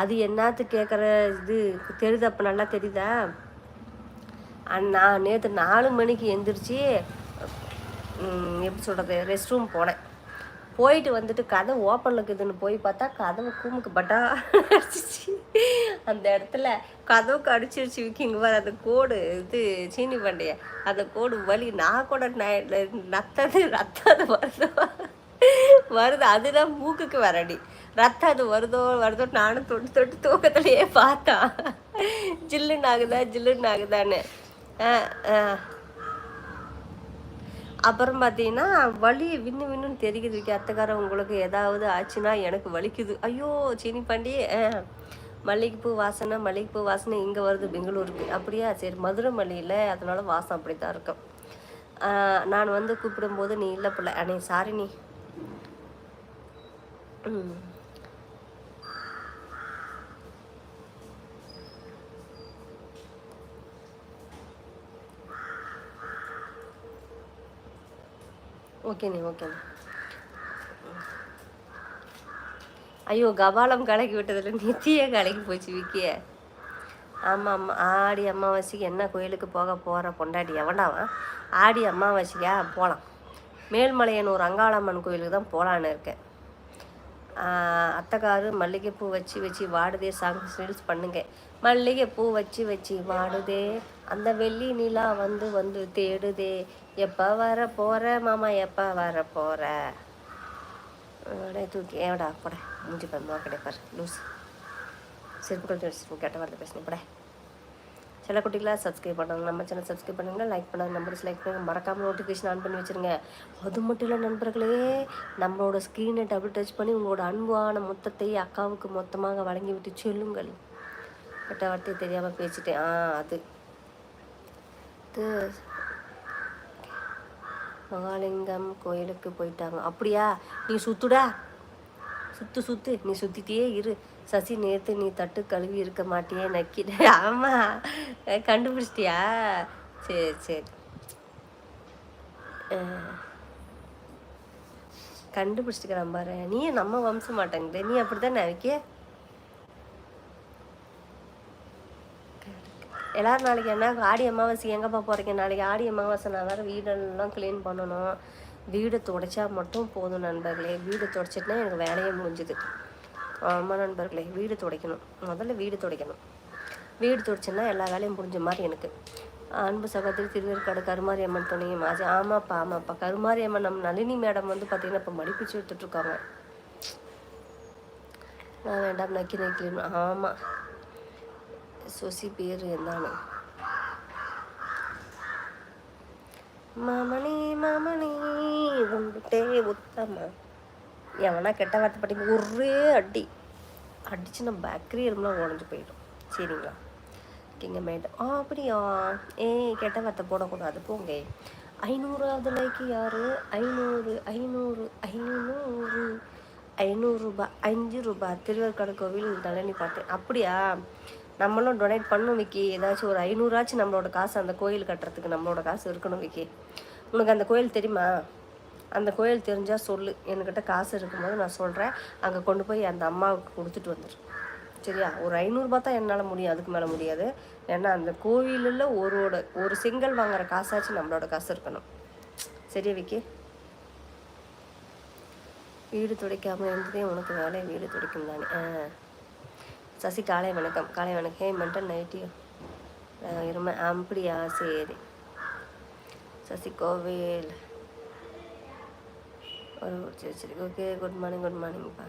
அது என்னத்து கேட்குற இது தெரியுது அப்போ நல்லா தெரியுதா? நான் நேற்று நாலு மணிக்கு எந்திரிச்சு எப்படி சொல்கிறது ரெஸ்ட் ரூம் போனேன். போயிட்டு வந்துட்டு கதவு ஓப்பனில் இருக்குதுன்னு போய் பார்த்தா கதவு கூமுக்கு பட்டா அடிச்சிச்சு அந்த இடத்துல கதவுக்கு அடிச்சிருச்சு விக்கிங்க பாரு. அந்த கோடு இது சீனி பண்டைய. அந்த கோடு வலி நான் கூட நத்தது ரத்தது வருது. வருது அதுதான் மூக்குக்கு வரடி. ரத்தம் அது வருதோ வருதோ நானும் தொட்டு தொட்டு தூக்கத்துலையே பார்த்தா. ஜில்லுன்னு ஆகுதா ஜில்லுன்னு ஆகுதான்னு அப்புறம் பார்த்தீங்கன்னா வலி விண்ணு விண்ணுன்னு தெரியுது விக்கி. அத்தைக்காரன் உங்களுக்கு ஏதாவது ஆச்சுன்னா எனக்கு வலிக்குது. ஐயோ சீனி பாண்டி ஆ, மல்லிகைப்பூ வாசனை மல்லிகைப்பூ வாசனை இங்கே வருது பெங்களூருக்கு. அப்படியா சரி மதுரை மல்லியில் அதனால வாசம் அப்படி தான் இருக்கும் நான் வந்து கூப்பிடும்போது நீ இல்லை பிள்ளை. அண்ணே சாரி நீ. ம். ஓகேண்ணே ஓகேண்ணே ஐயோ கபாலம் கலக்கி விட்டதில் நித்திய கலக்கி போச்சு விக்கிய. ஆமாம் ஆமாம் ஆடி அமாவாசைக்கு என்ன கோயிலுக்கு போக போகிற பொண்டாட்டி? எவன்டாவன் ஆடி அமாவாசைக்கா? போகலாம் மேல்மலையனூர் அங்காளம்மன் கோயிலுக்கு தான் போகலான்னு இருக்கேன். அத்தக்காரு மல்லிகைப்பூ வச்சு வச்சு வாடுதே சாங் ரீல்ஸ் பண்ணுங்க. மல்லிகைப்பூ வச்சு வச்சு வாடுதே அந்த வெள்ளி நிலா வந்து வந்து தேடுதே. எப்போ வர போகிற மாமா எப்போ வர போகிற தூக்கி ஏடா போட முடிஞ்சு பண்ணா கிடைப்பார் லூஸ் செருப்பு கழட்டி வச்சு கெட்ட வார்த்தை பேசுனேன் போட. சில குட்டிகளாக சப்ஸ்கிரைப் பண்ணுங்கள் நம்ம சேனல் சப்ஸ்கிரைப் பண்ணுங்கள் லைக் பண்ணுங்க நம்பர்ஸ் லைக் பண்ணுங்கள் மறக்காமல் நோட்டிஃபிகேஷன் ஆன் பண்ணி வச்சுருங்க. அது மட்டும் இல்லை நண்பர்களே நம்மளோட ஸ்க்ரீனை டபுள் டச் பண்ணி உங்களோட அன்பான மொத்தத்தை அக்காவுக்கு மொத்தமாக வழங்கி விட்டு சொல்லுங்கள். கட்ட வார்த்தை தெரியாமல் பேசிட்டேன். ஆ அது. மகாலிங்கம் கோயிலுக்கு போயிட்டாங்க. அப்படியா? நீ சுத்துடா? சுத்து சுத்து நீ சுத்திட்டே இரு. சசி நேத்து நீ தட்டு கழுவி இருக்க மாட்டியே நக்கிட ஆமா. கண்டுபிடிச்சிட்டியா? சரி சரி. அஹ் கண்டுபிடிச்சிட்டுக்கிறான் பாரு. நீ நம்ம வம்ச மாட்டேங்குது. நீ அப்படித்தானே வைக்க எல்லாரும் நாளைக்கு என்ன? ஆடி அமாவாசை எங்கப்பா போகிறீங்க நாளைக்கு ஆடி அமாவாசை நான் வேறு வீடெல்லாம் க்ளீன் பண்ணணும். வீடு துடைச்சா மட்டும் போதும் நண்பர்களே. வீடு துடைச்சிட்டுனா எனக்கு வேலையே முடிஞ்சுது. ஆமாம் நண்பர்களே வீடு துடைக்கணும். முதல்ல வீடு துடைக்கணும். வீடு துடைச்சேன்னா எல்லா வேலையும் முடிஞ்ச மாதிரி எனக்கு. அன்பு சகோதரி திருவேற்காடு கருமாரியம்மன் துணையும் ஆச்சு ஆமாப்பா ஆமாப்பா. கருமாரியம்மன் நம்ம நளினி மேடம் வந்து பார்த்தீங்கன்னா இப்போ மடிப்பிச்சு எடுத்துட்ருக்காங்க நான் வேண்டாம் நக்கி நக்கி ஆமாம் சொசி பேர் என்னன்னு மாமணி மாமணி. வந்துட்டே உத்தமா எவனா கெட்ட வார்த்தை பட்டி ஒரே அடி. அடிச்சு நம்ம பேக்கரி எல்லாம் உடஞ்சி போயிடும். சரிங்களா? ஓகேங்க மேடம் ஆ அப்படியா? ஏய் கெட்ட வார்த்தை போடக்கூடாது போங்க. ஐநூறாவது லைக்கு யாரு? ஐநூறு ஐநூறு ஐநூறு. ஐநூறுரூபா அஞ்சு ரூபாய் திருவேற்காடு கோவில் நளினி பார்த்தேன். அப்படியா? நம்மளும் டொனேட் பண்ணணும் விக்கி. ஏதாச்சும் ஒரு ஐநூறாச்சும் நம்மளோட காசு அந்த கோயில் கட்டுறதுக்கு நம்மளோட காசு இருக்கணும் விக்கி. உனக்கு அந்த கோயில் தெரியுமா? அந்த கோயில் தெரிஞ்சால் சொல்லு. என்கிட்ட காசு இருக்கும்போது நான் சொல்கிறேன் அங்கே கொண்டு போய் அந்த அம்மாவுக்கு கொடுத்துட்டு வந்துடு சரியா? ஒரு ஐநூறுரூபா தான் என்னால் முடியும். அதுக்கு மேலே முடியாது. ஏன்னா அந்த கோவிலில் ஒருவோட ஒரு செங்கல் வாங்குற காசாச்சும் நம்மளோட காசு இருக்கணும். சரியா விக்கி? வீடு துடைக்காமல் இருந்ததே உனக்கு வேலை. வீடு துடைக்கும் தானே. ஆ. சசி காலை வணக்கம். காலை வணக்கம். மட்டன் நைட்டியோ இருமை. அப்படியா? சரி. சசி கோவில். ஒரு சரி சரி ஓகே குட் மார்னிங் குட் மார்னிங்ப்பா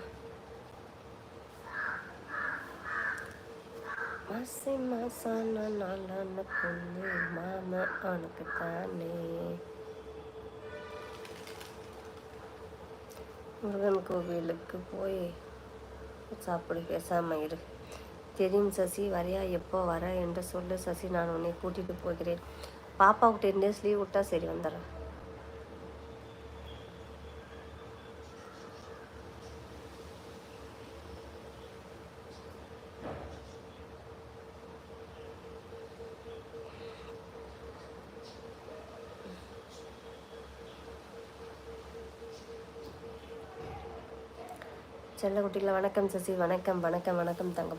மாசி மாசான நாளான பொண்ணு மாமா அவனுக்கு தானே முருகன் கோவிலுக்கு போய் சாப்பிடு பேசாம இரு தெரியும் சசி வரையா எப்போ வர என்று சொல்லு சசி நான் உன்னை கூட்டிட்டு போகிறேன் பாப்பாவுக்கு டென் டேஸ் லீவ் விட்டா சரி வந்துடுறேன் செல்ல குட்டியில் வணக்கம் சசி வணக்கம் வணக்கம் வணக்கம் தங்க